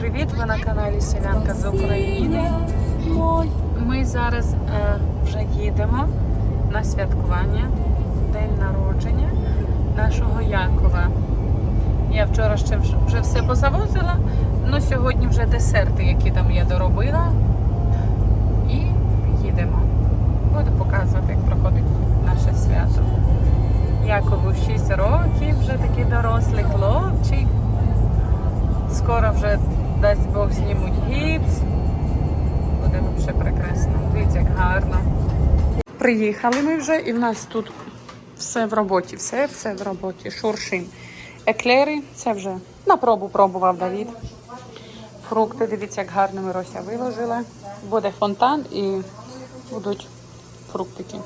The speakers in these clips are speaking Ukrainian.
привіт! Ви на каналі Селянка з України. Ми зараз е, вже їдемо на святкування, день народження нашого Якова. Я вчора ще вже, все позавозила, але сьогодні вже десерти, які там я доробила. І їдемо. Буду показувати, як проходить наше свято. Якову 6 років, вже такий дорослий хлопчик. Скоро вже дасть Бог знімуть гіпс. Буде ще прекрасно. Дивіться, як гарно. Приїхали ми вже і в нас тут все в роботі, все, все в роботі. Шуршим. Еклери, це вже на пробу пробував Давід. Фрукти, дивіться, як гарно Мирося виложила. Буде фонтан і будуть фруктики.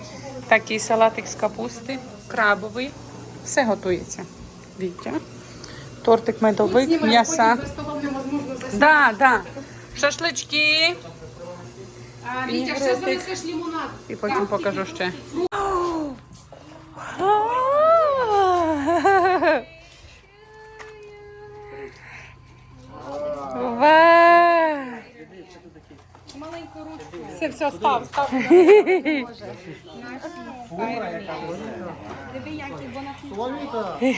Такий салатик з капусти, крабовий. Все готується. Вітя. Тортик медовик, м'яса. Да, да. Шашлички. Вітя, ще занесеш лимонад. І потім покажу ще. Маленьку ручку. Все, все, став, став. Диви, який бонафіт.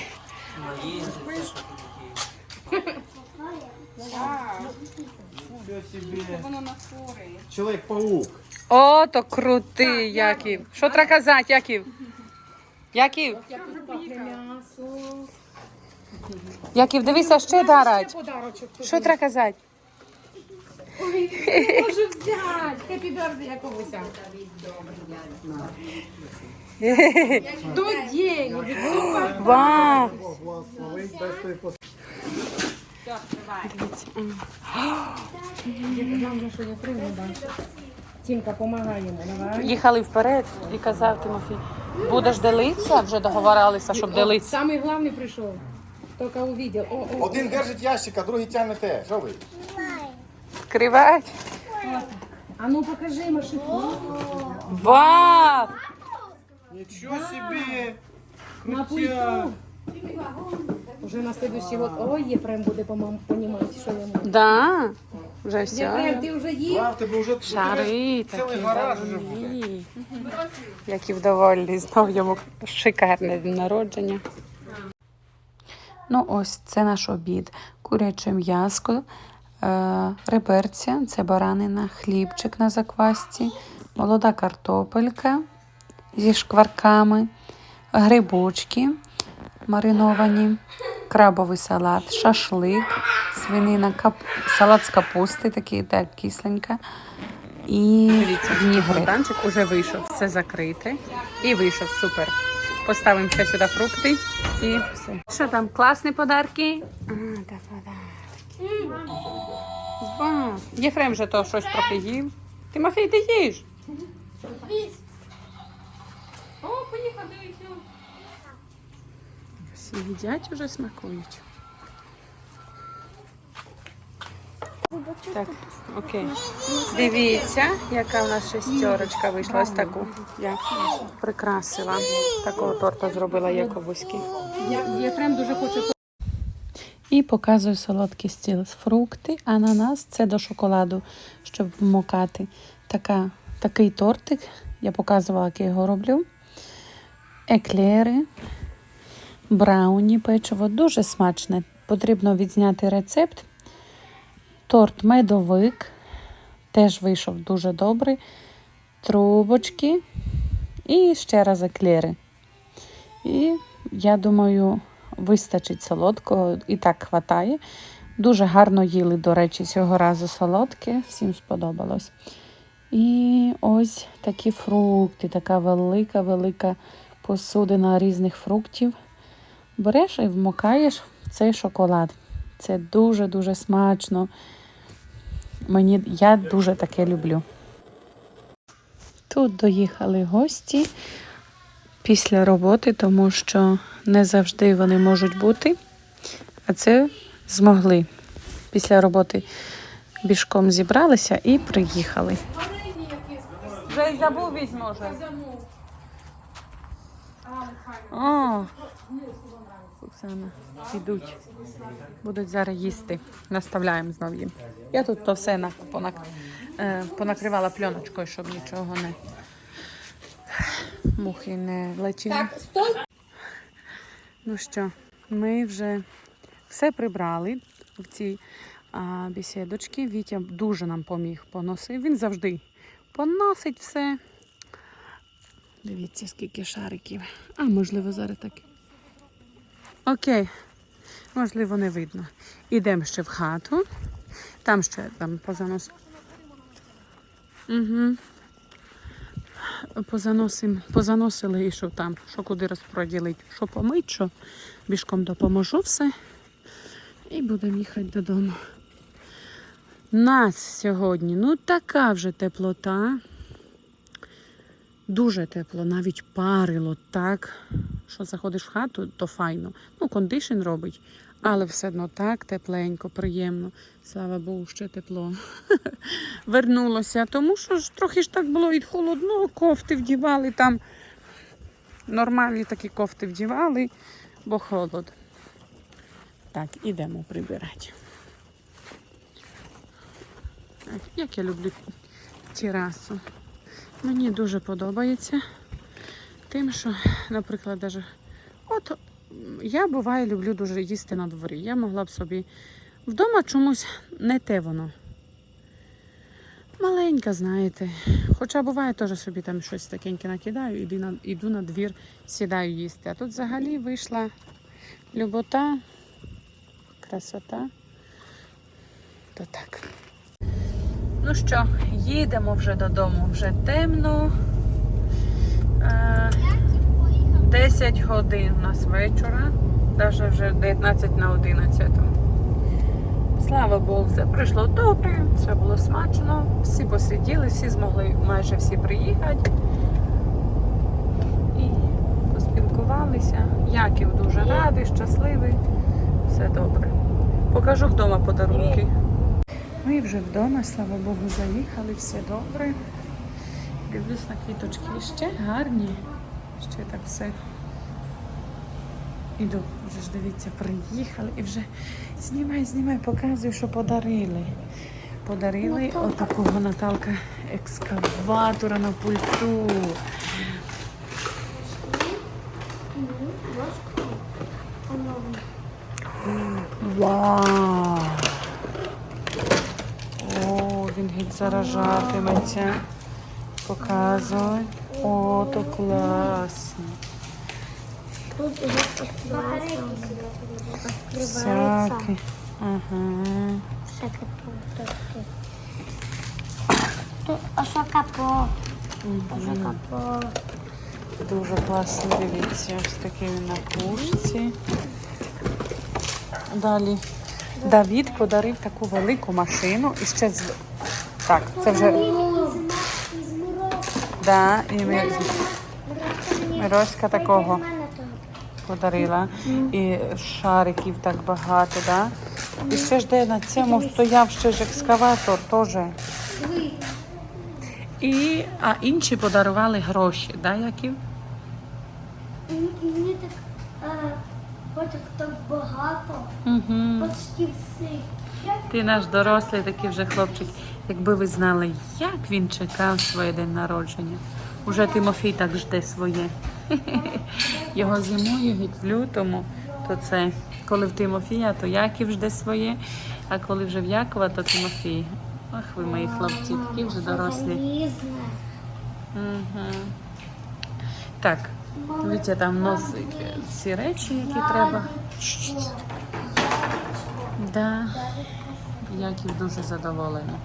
Воно на фури. Человек-паук. О, то крутий, Яків. Що треба казати, Яків? Яків? Яків, дивися, ще дарать. Подарочок. Що треба казати? Ой, не можу взяти. Хеппі берди, Яковуся. До день. Вау! Благословить, дай той пос- Тімка, йому. Їхали вперед і казав Тимофій, будеш делитися? Вже договорилися, щоб делитися. Самий главний прийшов. Тільки увидел. О, о. Один держить ящик, а другий тягне те. Що ви? Відкривати. А ну покажи машинку. Вау! Нічого собі! На пульту. Уже на следующий год. Ой, Єфрем буде понімати, що йому. Да, вже Єфрем, все. ти вже їв? А, тебе вже Шари цілий такі гараж вже буде. дорогі. Знов йому шикарне день народження. Ну, ось це наш обід. Куряче м'яско, е, реберця, це баранина, хлібчик на заквасці, молода картопелька зі шкварками, грибочки мариновані, крабовий салат, шашлик, свинина, кап... салат з капусти, такий так кисленька. І вінігрет. Фонтанчик уже вийшов, все закрите. І вийшов супер. Поставимо ще сюди фрукти і все. Що там, класні подарки? А, та подарки. Ба. Єфрем же то щось трохи їв. Тимофій, ти їж? О, дивіться. Всі їдять уже смакують. Так, окей. Дивіться, яка в нас шестерочка вийшла. Ось таку. Я прикрасила. Такого торта зробила Яковуський. Я- Єфрем дуже хоче І показую солодкий стіл з фрукти, ананас це до шоколаду, щоб вмокати. Така, такий тортик. Я показувала, як я його роблю. Еклери, брауні, печиво. Дуже смачне. Потрібно відзняти рецепт. Торт медовик. Теж вийшов дуже добрий. Трубочки. І ще раз еклери. І я думаю, вистачить солодкого і так хватає. Дуже гарно їли, до речі, цього разу солодке, всім сподобалось. І ось такі фрукти, така велика, велика посудина різних фруктів. Береш і вмокаєш в цей шоколад. Це дуже-дуже смачно. Мені, я дуже таке люблю. Тут доїхали гості після роботи, тому що не завжди вони можуть бути, а це змогли. Після роботи бішком зібралися і приїхали. Вже й забув візьмо вже. О, Оксана, ідуть. Будуть зараз їсти. Наставляємо знов їм. Я тут то все е, понакривала пленочкою, щоб нічого не мухи не летіли. Так, стой. Ну що, ми вже все прибрали в ці а, бесідочки. Вітя дуже нам поміг поносив. Він завжди поносить все. Дивіться, скільки шариків. А, можливо, зараз так. Окей. Можливо, не видно. Ідемо ще в хату. Там ще там позанос. Угу. Позаносим, позаносили і що там, що куди розпроділити, що помить, що бішком допоможу все. І будемо їхати додому. Нас сьогодні, ну така вже теплота. Дуже тепло, навіть парило так, що заходиш в хату, то файно. Ну, кондишн робить, але все одно так тепленько, приємно. Слава Богу, ще тепло. Вернулося, тому що ж трохи ж так було від холодного, кофти вдівали там. Нормальні такі кофти вдівали, бо холод. Так, ідемо прибирати. Як я люблю терасу. Мені дуже подобається тим, що, наприклад, даже, от я буває люблю дуже їсти на дворі. Я могла б собі вдома чомусь не те воно. Маленька, знаєте. Хоча буває теж собі там щось такеньке накидаю, іду на, іду на двір, сідаю їсти. А тут взагалі вийшла любота, красота. То так. Ну що, їдемо вже додому, вже темно. Е, 10 годин у нас вечора, навіть вже 19 на 11. Слава Богу, все пройшло добре, все було смачно, всі посиділи, всі змогли майже всі приїхати. І поспілкувалися. Яків дуже радий, щасливий, все добре. Покажу вдома подарунки. Ми вже вдома, слава Богу, заїхали, все добре. Дивлюсь на квіточки ще гарні. Ще так все. Іду, вже ж дивіться, приїхали і вже знімай, знімай, показую, що подарили. Подарили отакого Наталка екскаватора на пульту. Вау! Він геть заражатиметься. Показуй. О, то класно. Тут. Всякий. Ага. Всякое продукты. Тут, а що капот? А? Дуже класно, дивіться, ось такий він на пушці. Далі Давід подарив таку велику машину і ще з. Так, це вже. Да, і ми... Мироська такого подарила. І шариків так багато, да? І ще ж де на цьому стояв ще ж екскаватор теж. І, а інші подарували гроші, да, Яків? Мені так, потім так багато, Угу. почти всі. Ти наш дорослий такий вже хлопчик. Якби ви знали, як він чекав своє день народження. Уже Тимофій так жде своє. Його зимою геть в лютому, то це коли в Тимофія, то Яків жде своє, а коли вже в Якова, то Тимофій. Ах, ви мої хлопці, такі вже дорослі. Угу. Так, Вітя там носить всі речі, які треба. Да. Яків дуже задоволений.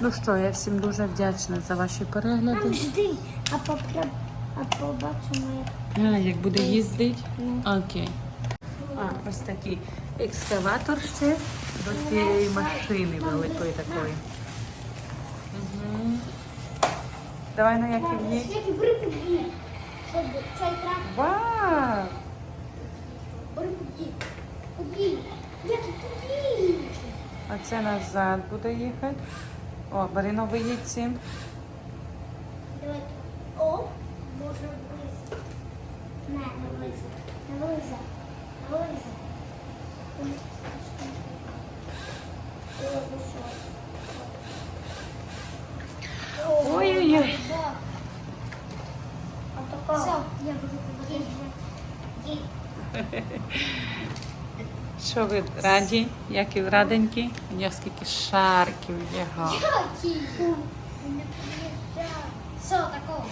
Ну що, я всім дуже вдячна за ваші перегляди. Жди, а попри... а побачимо, як А, як буде їздити? Окей. А, ось такий екскаватор ще до цієї машини великої такої. Угу. Давай на Яків їдь. Вау! А це назад буде їхати. О, бери новий їдь цим. Давай. О, може вилізти. Не, не вилізе. Не вилізе. Ой-ой-ой. Все, я буду говорити. Що ви раді? Як і раденькі? Я скільки шарків є. Все, такого.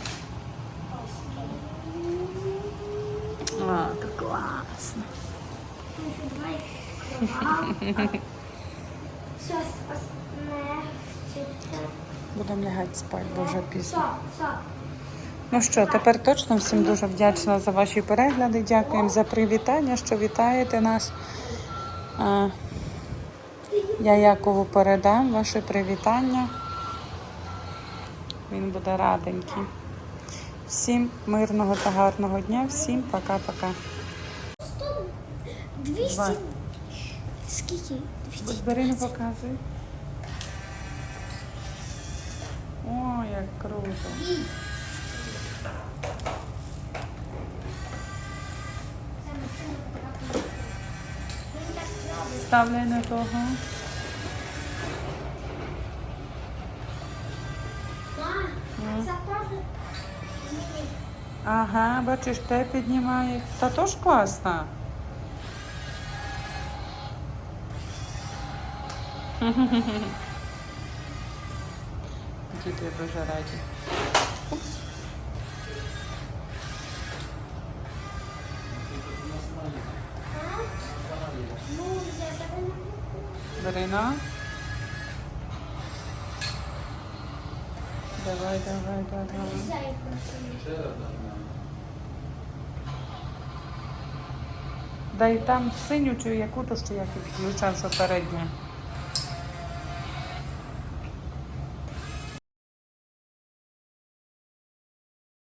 Класно. Будемо лягати спати, бо вже пізно. Ну що, тепер точно всім дуже вдячна за ваші перегляди. Дякуємо за привітання, що вітаєте нас. Я Якову передам ваше привітання. Він буде раденький. Всім мирного та гарного дня, всім пока-пока. 200. Два. Скільки? 200. Бери не показуй. О, як круто. На того. Ага, бачиш, те піднімає. Та то ж класно. Діти дуже раді. Ну, купую. Давай, давай, давай. Дай там синю чи яку то що я підключав, що передня.